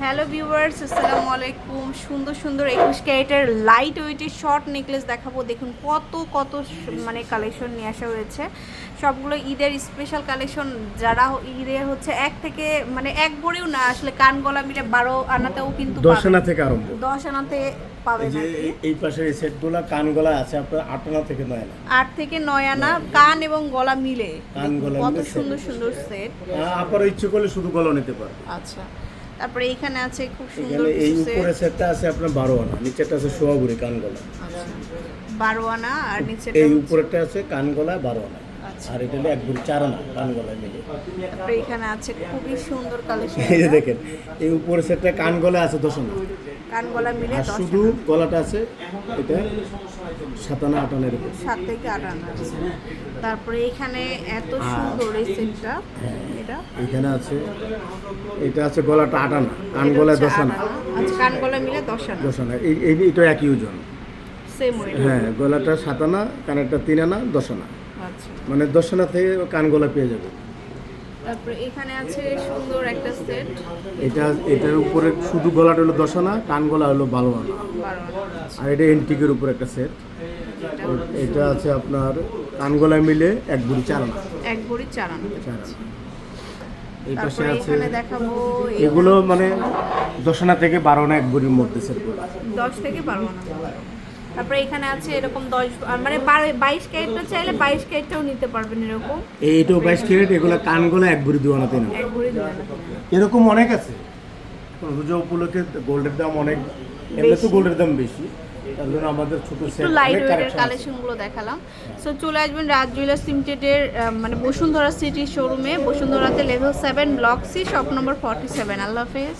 Hello viewers আসসালামু আলাইকুম। সুন্দর সুন্দর একুশ ক্যারেটের লাইট ওয়েটের শর্ট নেকলেস দেখাবো। দেখুন কত কত মানে কালেকশন নিয়ে আসা হয়েছে। সবগুলো ঈদের স্পেশাল কালেকশন যারা ঈদের হচ্ছে এক থেকে মানে এক ভরেও না আসলে কান গলা মিলে বারো আনাতেও কিন্তু দশ আনা থেকে আরম্ভ। দশ আনাতে যে এই- এই পাশের এই সেটগুলা কান গলা আছে আপনার আট আনা থেকে নয় আনা। আট থেকে নয় আনা কান এবং গলা মিলে। কান গলা কত সুন্দর সুন্দর সেট আপনার ইচ্ছে করলে শুধু গলা নিতে পারবে আচ্ছা। তারপরে এখানে আছে খুব সুন্দর এই উপরে সেটটা আছে আপনার বারো আনা নিচেটা আছে সোয়াবুরি কান গলা আচ্ছা বারো আনা আর নিচেটা এই উপরেটা আছে কান গলা বারো আনা। আর এটা হলো এক বুড়ি চার আনা কান গলায় মিলে। তারপরে এখানে আছে খুবই সুন্দর কালেকশন। এই যে দেখেন এই উপরে সেটটা কান গলা আছে দশ আনা। কান গলা মিলে আর শুধু গলাটা আছে এটা সাতানা আটানের উপর সাত থেকে আট আনা। তারপরে এখানে এত সুন্দর এই সেটটা। এটা? এখানে আছে এটা আছে গলাটা আটানা কান গলায় দশ আনা। আচ্ছা কান গলা মিলে দশ আনা। দশ আনা এই এটা একই ওজন। হ্যাঁ গলাটা সাত আনা কানেরটা তিন আনা দশ আনা। মানে দর্শনা থেকে কান গলা পেয়ে যাবে। তারপরে এখানে আছে সুন্দর একটা সেট। এটা এটার উপরে শুধু গলাটা হলো দশ আনা কান গলা হলো বারো আনা আর এটা এন্টিকের উপর একটা সেট। এটা আছে আপনার কান গলায় মিলে এক বুড়ি চার আনা এক ভরি চার আনা এই পাশে আছে দেখাবো এগুলো মানে দশ আনা থেকে বারো আনা এক বুড়ির মধ্যে সেটগুলো দশ থেকে বারো আনা। তারপরে এখানে আছে এরকম দশ মানে বাইশ ক্যারেটটা চাইলে বাইশ ক্যারেটটাও নিতে পারবেন এরকম। এইটাও বাইশ ক্যারেট এগুলো কান গলা এক ভরি দুই আনা এরকম অনেক আছে। রোজা উপলক্ষে গোল্ডের দাম অনেক এমনি তো গোল্ডের দাম বেশি। তার আমাদের ছোট সেট একটু লাইট ওয়েটের কালেকশনগুলো দেখালাম। সো চলে আসবেন রাজ জুয়েলার্স লিমিটেডের মানে বসুন্ধরা সিটি শোরুমে বসুন্ধরাতে level seven block C shop number forty seven Allah হাফেজ।